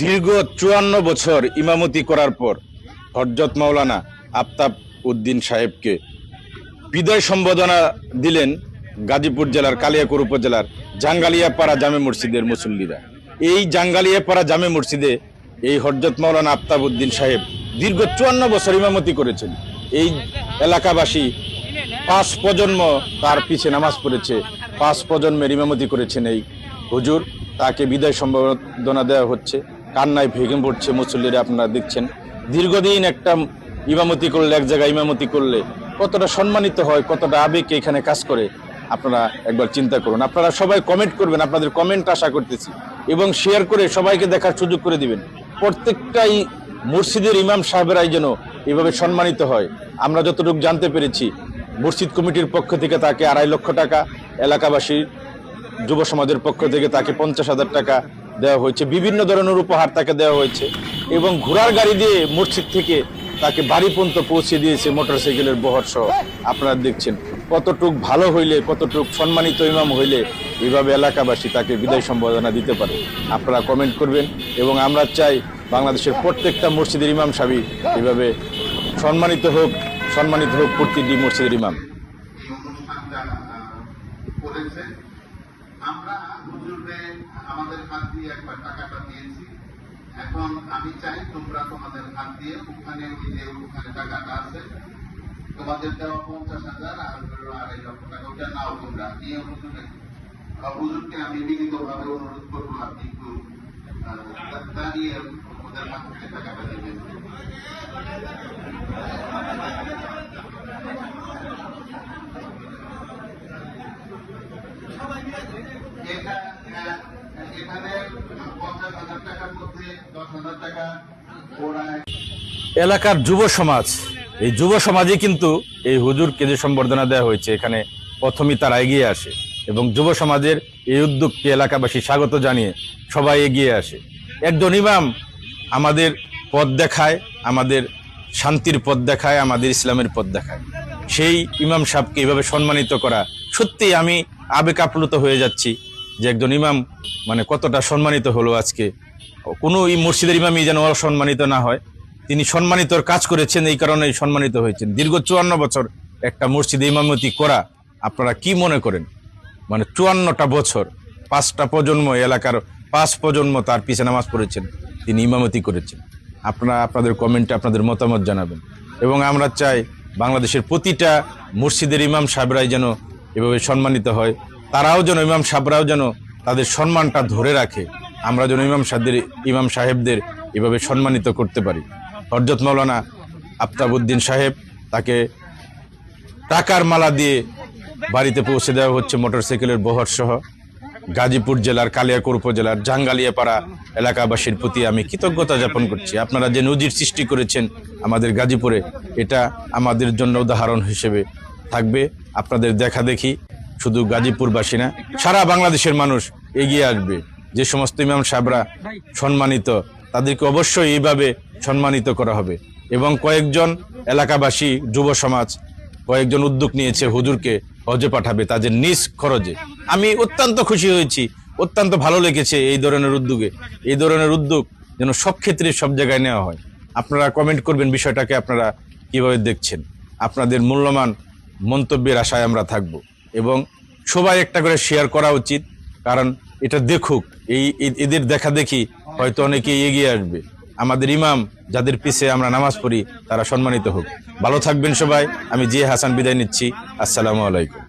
দীর্ঘ চুয়ান্ন বছর ইমামতি করার পর হরজত মাওলানা আফতাব উদ্দিন সাহেবকে বিদায় সম্বোধনা দিলেন গাজীপুর জেলার কালিয়াকুর উপজেলার জাঙ্গালিয়াপাড়া জামে মসজিদের মুসল্লিরা। এই জাঙ্গালিয়াপাড়া জামে মসজিদে এই হরজত মাওলানা আফতাব উদ্দিন সাহেব দীর্ঘ চুয়ান্ন বছর ইমামতি করেছেন। এই এলাকাবাসী পাঁচ প্রজন্ম তার পিছে নামাজ পড়েছে। পাঁচ প্রজন্মের ইমামতি করেছেন এই হুজুর। তাকে বিদায় সম্বোধনা দেওয়া হচ্ছে। কান্নায় ভেঙে পড়ছে মুসল্লিরা, আপনারা দেখছেন। দীর্ঘদিন একটা ইমামতি করলে, এক জায়গায় ইমামতি করলে কতটা সম্মানিত হয়, কতটা আবেগ এখানে কাজ করে, আপনারা একবার চিন্তা করুন। আপনারা সবাই কমেন্ট করবেন, আপনাদের কমেন্ট আশা করতেছি। এবং শেয়ার করে সবাইকে দেখার সুযোগ করে দিবেন। প্রত্যেকটাই মসজিদের ইমাম সাহেবেরাই যেন এভাবে সম্মানিত হয়। আমরা যতটুকু জানতে পেরেছি মসজিদ কমিটির পক্ষ থেকে তাকে আড়াই লক্ষ টাকা এলাকাবাসীর যুব সমাজের পক্ষ থেকে তাকে পঞ্চাশ হাজার টাকা দেওয়া হয়েছে। বিভিন্ন ধরনের উপহার তাকে দেওয়া হয়েছে এবং ঘোড়ার গাড়ি দিয়ে মসজিদ থেকে তাকে বাড়ি পর্যন্ত পৌঁছে দিয়েছে মোটরসাইকেলের বহর সহ। আপনারা দেখছেন কতটুক ভালো হইলে, কতটুক সম্মানিত ইমাম হইলে এইভাবে এলাকাবাসী তাকে বিদায় সম্বোধনা দিতে পারে। আপনারা কমেন্ট করবেন এবং আমরা চাই বাংলাদেশের প্রত্যেকটা মসজিদের ইমাম সাবি এভাবে সম্মানিত হোক সম্মানিত হোক প্রতিটি মসজিদের ইমাম। করেছে আমরা হুজুরে আমাদের হাত দিয়ে একবার টাকাটা দিয়েছি। এখন আমি চাই তোমরা তোমাদের হাত দিয়ে ওখানে ওই যে ওখানে টাকাটা আছে, তোমাদের দেওয়া পঞ্চাশ হাজার আর আড়াই লক্ষ টাকা, ওটা নাও তোমরা, নিয়ে হুজুরে হুজুরকে আমি বিনীত ভাবে অনুরোধ করব আপনি একটু দাঁড়িয়ে ওদের হাত থেকে টাকাটা দিবেন। এলাকার যুব সমাজ, এই যুব সমাজে কিন্তু এই হুজুরকে যে সম্বর্ধনা দেওয়া হয়েছে। এখানে প্রথমেই তারা এগিয়ে আসে এবং যুব সমাজের এই উদ্যোগকে এলাকাবাসী স্বাগত জানিয়ে সবাই এগিয়ে আসে। একজন ইমাম আমাদের পথ দেখায়, আমাদের শান্তির পথ দেখায়, আমাদের ইসলামের পথ দেখায়। সেই ইমাম সাহেবকে এইভাবে সম্মানিত করা সত্যি আমি আবেগ আপ্লুত হয়ে যাচ্ছি। যে একজন ইমাম মানে কতটা সম্মানিত হলো আজকে। কোনো এই মসজিদের ইমামই যেন অসম্মানিত না হয়। তিনি সম্মানিতর কাজ করেছেন, এই কারণে সম্মানিত হয়েছেন। দীর্ঘ চুয়ান্ন বছর একটা মসজিদে ইমামতি করা, আপনারা কি মনে করেন? মানে চুয়ান্নটা বছর, পাঁচটা প্রজন্ম, এলাকার পাঁচ প্রজন্ম তার পিছে নামাজ পড়েছেন, তিনি ইমামতি করেছেন। আপনারা, আপনাদের কমেন্টে আপনাদের মতামত জানাবেন। এবং আমরা চাই বাংলাদেশের প্রতিটা মসজিদের ইমাম সাহেবরাই যেন এভাবে সম্মানিত হয়। তারাও যেন ইমাম সাহেবরাও যেন তাদের সম্মানটা ধরে রাখে, আমরা যেন ইমাম সাহেবদের ইমাম সাহেবদের এভাবে সম্মানিত করতে পারি। হরজত মৌলানা আফতাবউদ্দিন সাহেব তাকে টাকার মালা দিয়ে বাড়িতে পৌঁছে দেওয়া হচ্ছে মোটরসাইকেলের বহর সহ। গাজীপুর জেলার কালিয়াকুর উপজেলার জাঙ্গালিয়াপাড়া এলাকাবাসীর প্রতি আমি কৃতজ্ঞতা যাপন করছি। আপনারা যে নজির সৃষ্টি করেছেন আমাদের গাজীপুরে, এটা আমাদের জন্য উদাহরণ হিসেবে থাকবে। আপনাদের দেখা দেখি শুধু গাজীপুরবাসী না, সারা বাংলাদেশের মানুষ এগিয়ে আসবে। যে সমস্ত ইমাম সাহেবরা সম্মানিত, তাদেরকে অবশ্যই এইভাবে সম্মানিত করা হবে। এবং কয়েকজন এলাকাবাসী, যুব সমাজ, কয়েকজন উদ্যোগ নিয়েছে হুজুরকে হজে পাঠাবে তাদের নিজ খরচে। আমি অত্যন্ত খুশি হয়েছি, অত্যন্ত ভালো লেগেছে এই ধরনের উদ্যোগে। এই ধরনের উদ্যোগ যেন সব ক্ষেত্রে সব জায়গায় নেওয়া হয়। আপনারা কমেন্ট করবেন বিষয়টাকে আপনারা কীভাবে দেখছেন। আপনাদের মূল্যমান মন্তব্যের আশায় আমরা থাকব। এবং সবাই একটা করে শেয়ার করা উচিত, কারণ এটা দেখুক, এই এদের দেখা দেখি হয়তো অনেকে এগিয়ে আসবে। আমাদের ইমাম যাদের পিছে আমরা নামাজ পড়ি, তারা সম্মানিত হোক। ভালো থাকবেন সবাই, আমি জিয়া হাসান বিদায় নিচ্ছি। আসসালামু আলাইকুম।